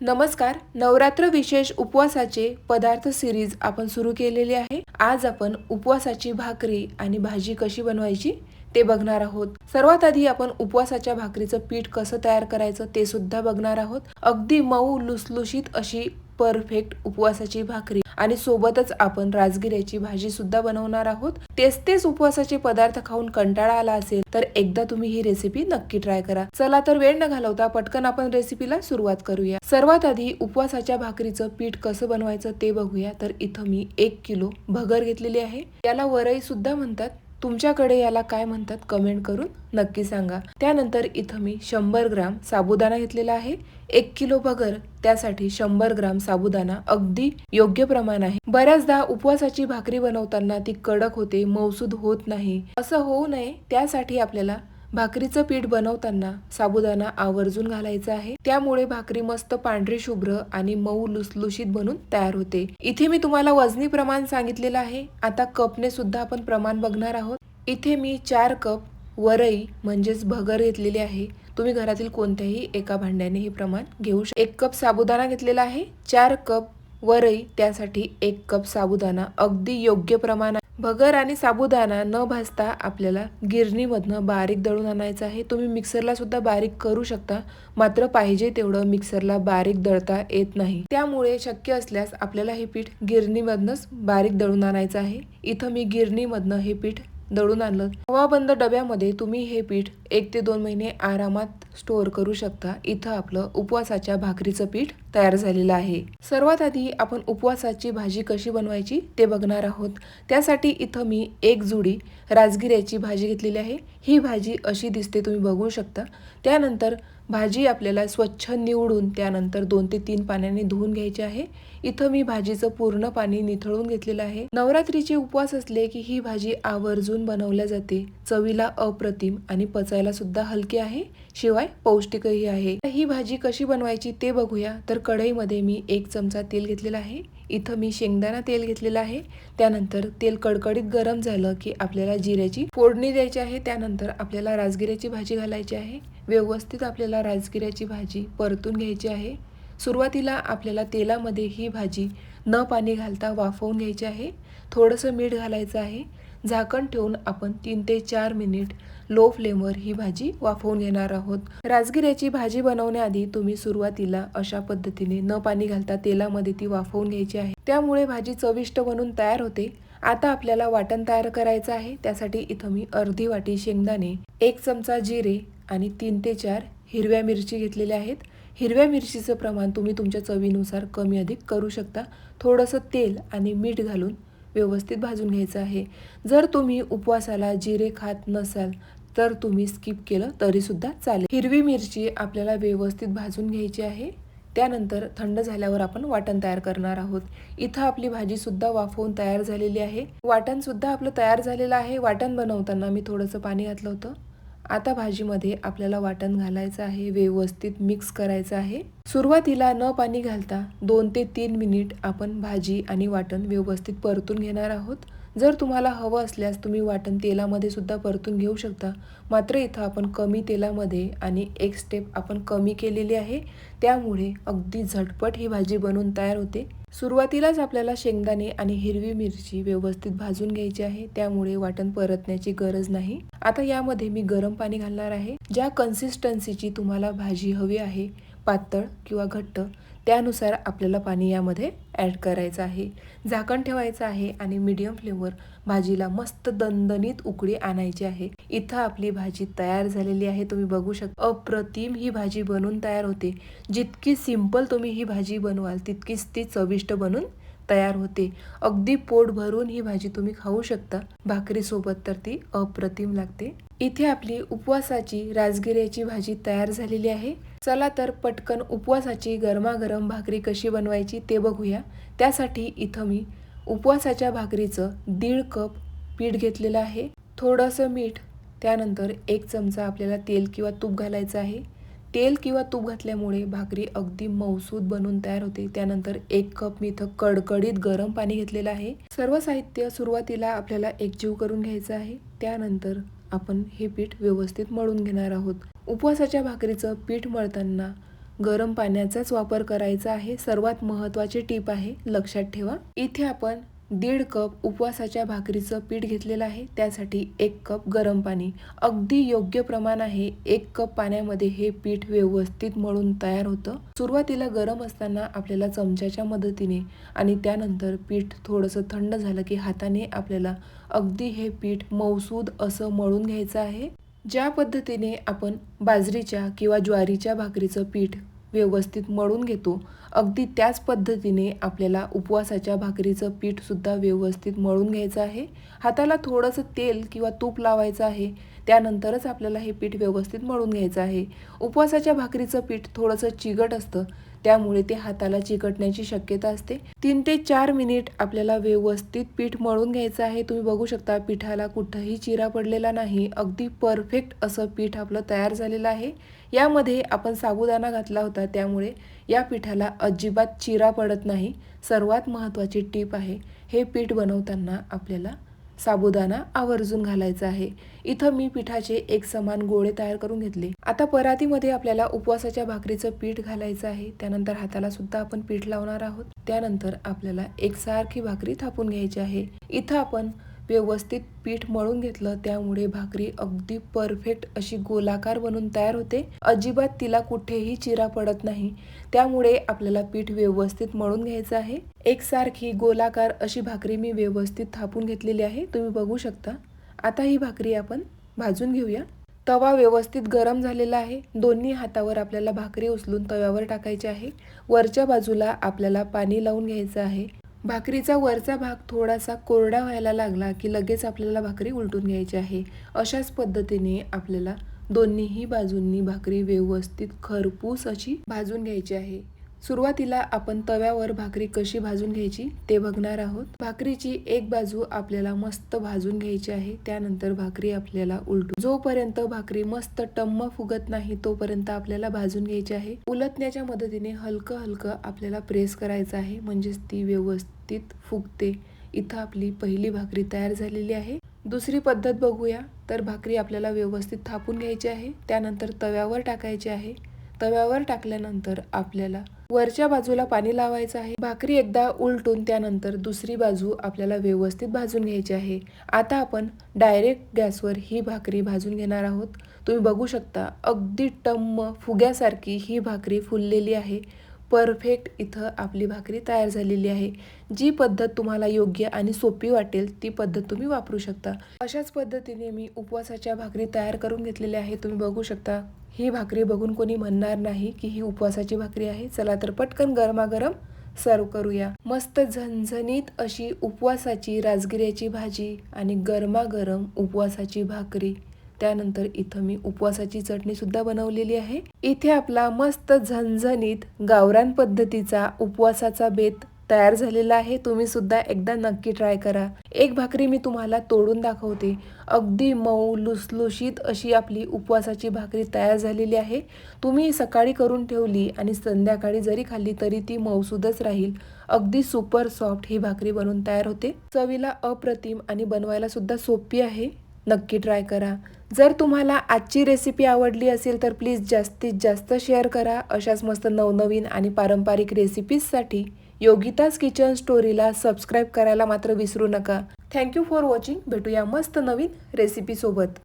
नमस्कार. नवरात्र विशेष उपवासाचे पदार्थ सिरीज आपण सुरू केलेली आहे. आज आपण उपवासाची भाकरी आणि भाजी कशी बनवायची ते बघणार आहोत. सर्वात आधी आपण उपवासाच्या भाकरीचं पीठ कसं तयार करायचं ते सुद्धा बघणार आहोत. अगदी मऊ लुसलुशीत अशी परफेक्ट उपवासाची भाकरी. आणि सोबतच आपण राजगिऱ्याची भाजी सुद्धा बनवणार आहोत. तेच तेच उपवासाचे पदार्थ खाऊन कंटाळा आला असेल तर एकदा तुम्ही ही रेसिपी नक्की ट्राय करा. चला तर वेळ न घालवता पटकन आपण रेसिपीला सुरुवात करूया. सर्वात आधी उपवासाच्या भाकरीचं पीठ कसं बनवायचं ते बघूया. तर इथं मी एक किलो भगर घेतलेली आहे. त्याला वरई सुद्धा म्हणतात. तुमच्याकडे याला काय म्हणतात कमेंट करून नक्की सांगा. त्यानंतर इथं मी शंभर ग्राम साबुदाणा घेतलेला आहे. एक किलो भगर त्यासाठी शंभर ग्राम साबुदाणा अगदी योग्य प्रमाण आहे. बऱ्याचदा उपवासाची भाकरी बनवताना ती कडक होते मौसूद होत नाही. असं होऊ नये त्यासाठी आपल्याला भाकरीचं पीठ बनवताना साबुदाणा आवर्जून घालायचा आहे. त्यामुळे भाकरी मस्त पांढरी शुभ्र आणि मऊ लुसलुशीत बनून तयार होते. इथे मी तुम्हाला वजनी प्रमाण सांगितलेलं आहे. आता कपने सुद्धा आपण प्रमाण बघणार आहोत. इथे मी चार कप वरई म्हणजेच भगर घेतलेली आहे. तुम्ही घरातील कोणत्याही एका भांड्याने हे प्रमाण घेऊ शकता एक कप साबुदाणा घेतलेला आहे. चार कप वरई त्यासाठी एक कप साबुदाणा. अगदी योग्य प्रमाण भगर आणि साबुदाणा न भाजता आपल्याला गिरणीमधनं बारीक दळून आणायचं आहे. तुम्ही मिक्सरला सुद्धा बारीक करू शकता मात्र पाहिजे तेवढं मिक्सरला बारीक दळता येत नाही. त्यामुळे शक्य असल्यास आपल्याला हे पीठ गिरणीमधनंच बारीक दळून आणायचं आहे. इथं मी गिरणीमधनं हे पीठ दळून आणलं. हवाबंद डब्यामध्ये तुम्ही हे पीठ एक ते दोन महिने आरामात स्टोअर करू शकता. इथं आपलं उपवासाच्या भाकरीचं पीठ तयार झालेला आहे. सर्वात आधी आपण उपवासाची भाजी कशी बनवायची ते बघणार आहोत. त्यासाठी इथं मी एक जुडी राजगिऱ्याची भाजी घेतलेली आहे. ही भाजी अशी दिसते तुम्ही बघू शकता. त्यानंतर भाजी आपल्याला स्वच्छ निवडून त्यानंतर दोन ते तीन पाण्याने धुवून घ्यायची आहे. इथं मी भाजीचं पूर्ण पाणी निथळून घेतलेलं आहे. नवरात्रीचे उपवास असले की ही भाजी आवर्जून बनवल्या जाते. चवीला अप्रतिम आणि पचायला सुद्धा हलकी आहे. शिवाय पौष्टिकही आहे. ही भाजी कशी बनवायची ते बघूया. तर कढईमध्ये मी एक चमचा तेल घेतलेला आहे. इथं मी शेंगदाणा तेल घेतलेलं आहे. त्यानंतर तेल कडकडीत गरम झालं की आपल्याला जिऱ्याची फोडणी द्यायची आहे. त्यानंतर आपल्याला राजगिऱ्याची भाजी घालायची आहे. व्यवस्थित आपल्याला राजगिऱ्याची भाजी परतून घ्यायची आहे. सुरुवातीला आपल्याला तेलामध्ये ही भाजी न पाणी घालता वाफवून घ्यायची आहे. थोडंसं मीठ घालायचं आहे. झाकण ठेवून आपण तीन ते चार मिनिट लो फ्लेमवर ही भाजी वाफवून घेणार आहोत. राजगिऱ्याची भाजी बनवण्याआधी तुम्ही सुरुवातीला अशा पद्धतीने न पाणी घालता तेलामध्ये ती वाफवून घ्यायची आहे. त्यामुळे भाजी चविष्ट बनून तयार होते. आता आपल्याला वाटण तयार करायचं आहे. त्यासाठी इथं मी अर्धी वाटी शेंगदाणे एक चमचा जिरे आणि तीन ते चार हिरव्या मिरची घेतलेल्या आहेत. हिरव्या मिरचीचं प्रमाण तुम्ही तुमच्या चवीनुसार कमी अधिक करू शकता. थोडंसं तेल आणि मीठ घालून व्यवस्थित भाजून घ्यायचं आहे. जर तुम्ही उपवासाला जिरे खात नसाल तर तुम्ही स्किप केलं तरीसुद्धा चालेल. हिरवी मिरची आपल्याला व्यवस्थित भाजून घ्यायची आहे. त्यानंतर थंड झाल्यावर आपण वाटण तयार करणार आहोत. इथं आपली भाजी सुद्धा वाफवून तयार झालेली आहे. वाटण सुद्धा आपलं तयार झालेलं आहे. वाटण बनवताना मी थोडंसं पाणी घातलं होतं. आता भाजीमध्ये आपल्याला वाटण घालायचं आहे व्यवस्थित मिक्स करायचं आहे. सुरुवातीला न पाणी घालता दोन ते तीन मिनिट आपण भाजी आणि वाटण व्यवस्थित परतून घेणार आहोत. जर तुम्हाला हवं असल्यास तुम्ही वाटण तेलामध्ये सुद्धा परतून घेऊ शकता. मात्र इथं आपण कमी तेलामध्ये आणि एक स्टेप आपण कमी केलेली आहे. त्यामुळे अगदी झटपट ही भाजी बनवून तयार होते. सुरुवातीलाच आपल्याला शेंगदाणे आणि हिरवी मिरची व्यवस्थित भाजून घ्यायची आहे. त्यामुळे वाटण परतण्याची गरज नाही. आता यामध्ये मी गरम पाणी घालणार आहे. ज्या कन्सिस्टन्सीची तुम्हाला भाजी हवी आहे पातळ किंवा घट्ट त्यानुसार आपल्याला पाणी यामध्ये ॲड करायचं आहे. झाकण ठेवायचं आहे आणि मीडियम फ्लेमवर भाजीला मस्त दणदणीत उकळी आणायची आहे. इथं आपली भाजी तयार झालेली आहे. तुम्ही बघू शकता अप्रतिम ही भाजी बनून तयार होते. जितकी सिंपल तुम्ही ही भाजी बनवाल तितकीच ती चविष्ट बनून तयार होते. अगदी पोट भरून ही भाजी तुम्ही खाऊ शकता. भाकरीसोबत तर ती अप्रतिम लागते. इथे आपली उपवासाची राजगिऱ्याची भाजी तयार झालेली आहे. चला तर पटकन उपवासाची गरमागरम भाकरी कशी बनवायची ते बघूया. त्यासाठी इथं मी उपवासाच्या भाकरीचं दीड कप पीठ घेतलेलं आहे. थोडंसं मीठ त्यानंतर एक चमचा आपल्याला तेल किंवा तूप घालायचं आहे. तेल किंवा तूप घातल्यामुळे भाकरी अगदी मौसूद बनून तयार होते. त्यानंतर एक कप मी इथं कडकडीत गरम पाणी घेतलेलं आहे. सर्व साहित्य सुरुवातीला आपल्याला एकजीव करून घ्यायचं आहे. त्यानंतर आपण हे पीठ व्यवस्थित मळून घेणार आहोत. उपवासाच्या भाकरीचं पीठ मळताना गरम पाण्याचाच वापर करायचा आहे. सर्वात महत्त्वाची टीप आहे लक्षात ठेवा. इथे आपण दीड कप उपवासाच्या भाकरीचं पीठ घेतलेलं आहे. त्यासाठी एक कप गरम पाणी. अगदी योग्य प्रमाण आहे. एक कप पाण्यामध्ये हे पीठ व्यवस्थित मळून तयार होतं. सुरुवातीला गरम असताना आपल्याला चमच्याच्या मदतीने आणि त्यानंतर पीठ थोडंसं थंड झालं की हाताने आपल्याला अगदी हे पीठ मौसूद असं मळून घ्यायचं आहे. ज्या पद्धतीने आपण बाजरीच्या किंवा ज्वारीच्या भाकरीचं पीठ व्यवस्थित मळून घेतो. अगदी त्याच पद्धतीने आपल्याला उपवासाच्या भाकरीचं पीठसुद्धा व्यवस्थित मळून घ्यायचं आहे. हाताला थोडंसं तेल किंवा तूप लावायचं आहे. त्यानंतरच आपल्याला हे पीठ व्यवस्थित मळून घ्यायचं आहे. उपवासाच्या भाकरीचं पीठ थोडंसं चिगट असतं. त्यामुळे ते हाताला चिकटण्याची शक्यता असते. तीन ते चार मिनिट आपल्याला व्यवस्थित पीठ मळून घ्यायचं आहे. तुम्ही बघू शकता पिठाला कुठंही चिरा पडलेला नाही. अगदी परफेक्ट असं पीठ आपलं तयार झालेलं आहे. यामध्ये आपण साबुदाणा घातला होता त्यामुळे या पिठाला अजिबात चिरा पडत नाही. सर्वात महत्त्वाची टीप आहे हे पीठ बनवताना आपल्याला साबुदाणा आवर्जून घालायचा आहे. इथं मी पिठाचे एक समान गोळे तयार करून घेतले. आता परातीमध्ये आपल्याला उपवासाच्या भाकरीचं पीठ घालायचं आहे. त्यानंतर हाताला सुद्धा आपण पीठ लावणार आहोत. त्यानंतर आपल्याला एकसारखी भाकरी थापून घ्यायची आहे. इथं आपण व्यवस्थित पीठ मळून घेतलं. त्यामुळे भाकरी अगदी परफेक्ट अशी गोलाकार बनून तयार होते. अजिबात तिला कुठेही चिरा पडत नाही. त्यामुळे आपल्याला पीठ व्यवस्थित मळून घ्यायचं आहे. एकसारखी गोलाकार अशी भाकरी मी व्यवस्थित थापून घेतलेली आहे. तुम्ही बघू शकता. आता ही भाकरी आपण भाजून घेऊया. तवा व्यवस्थित गरम झालेला आहे. दोन्ही हातावर आपल्याला भाकरी उचलून तव्यावर टाकायची आहे. वरच्या बाजूला आपल्याला पाणी लावून घ्यायचं आहे. भाकरीचा वरचा भाग थोडासा कोरडा व्हायला लागला की लगेच आपल्याला भाकरी उलटून घ्यायची आहे. अशाच पद्धतीने आपल्याला दोन्हीही बाजूंनी भाकरी व्यवस्थित खरपूस अशी भाजून घ्यायची आहे. सुरुवातीला आपण तव्यावर भाकरी कशी भाजून घ्यायची ते बघणार आहोत. भाकरीची एक बाजू आपल्याला मस्त भाजून घ्यायची आहे त्यानंतर भाकरी आपल्याला उलटू. जोपर्यंत भाकरी मस्त टम्म फुगत नाही तोपर्यंत आपल्याला भाजून घ्यायची आहे. उलटण्याच्या मदतीने हलकं हलकं आपल्याला प्रेस करायचं आहे म्हणजेच ती व्यवस्थित फुगते. इथं आपली पहिली भाकरी तयार झालेली आहे. दुसरी पद्धत बघूया. तर भाकरी आपल्याला व्यवस्थित थापून घ्यायची आहे त्यानंतर तव्यावर टाकायची आहे. तव्यावर टाकल्यानंतर आपल्याला वरच्या बाजूला पाणी लावायचं आहे. भाकरी एकदा उलटून त्यानंतर दुसरी बाजू आपल्याला व्यवस्थित भाजून घ्यायची आहे. आता आपण डायरेक्ट गॅसवर ही भाकरी भाजून घेणार आहोत. तुम्ही बघू शकता अगदी टम्म फुग्यासारखी ही भाकरी फुललेली आहे. परफेक्ट इथं आपली भाकरी तयार झालेली आहे. जी पद्धत तुम्हाला योग्य आणि सोपी वाटेल ती पद्धत तुम्ही वापरू शकता. अशाच पद्धतीने मी उपवासाच्या भाकरी तयार करून घेतलेल्या आहे तुम्ही बघू शकता ही भाकरी बघून कोणी म्हणणार नाही की ही उपवासाची भाकरी आहे. चला तर पटकन गरमागरम सर्व करूया. मस्त झणझणीत अशी उपवासाची राजगिऱ्याची भाजी आणि गरमागरम उपवासाची भाकरी. त्यानंतर इथं मी उपवासाची चटणी सुद्धा बनवलेली आहे. इथे आपला मस्त झणझणीत गावरान पद्धतीचा उपवासाचा बेत तयार झालेला आहे तुम्ही सुद्धा एकदा नक्की ट्राय करा. एक भाकरी मी तुम्हाला तोडून दाखवते. अगदी मऊ लुसलुशीत अशी आपली उपवासाची भाकरी तयार झालेली आहे. तुम्ही सकाळी करून ठेवली आणि संध्याकाळी जरी खाल्ली तरी ती मऊसूदच राहील. अगदी सुपर सॉफ्ट ही भाकरी बनवून तयार होते. चवीला अप्रतिम आणि बनवायला सुद्धा सोपी आहे. नक्की ट्राय करा. जर तुम्हाला आजची रेसिपी आवडली असेल तर प्लीज जास्तीत जास्त शेअर करा. अशाच मस्त नवनवीन आणि पारंपरिक रेसिपीजसाठी योगिताज किचन स्टोरीला सबस्क्राईब करायला मात्र विसरू नका. थँक्यू फॉर वॉचिंग भेटूया मस्त नवीन रेसिपीसोबत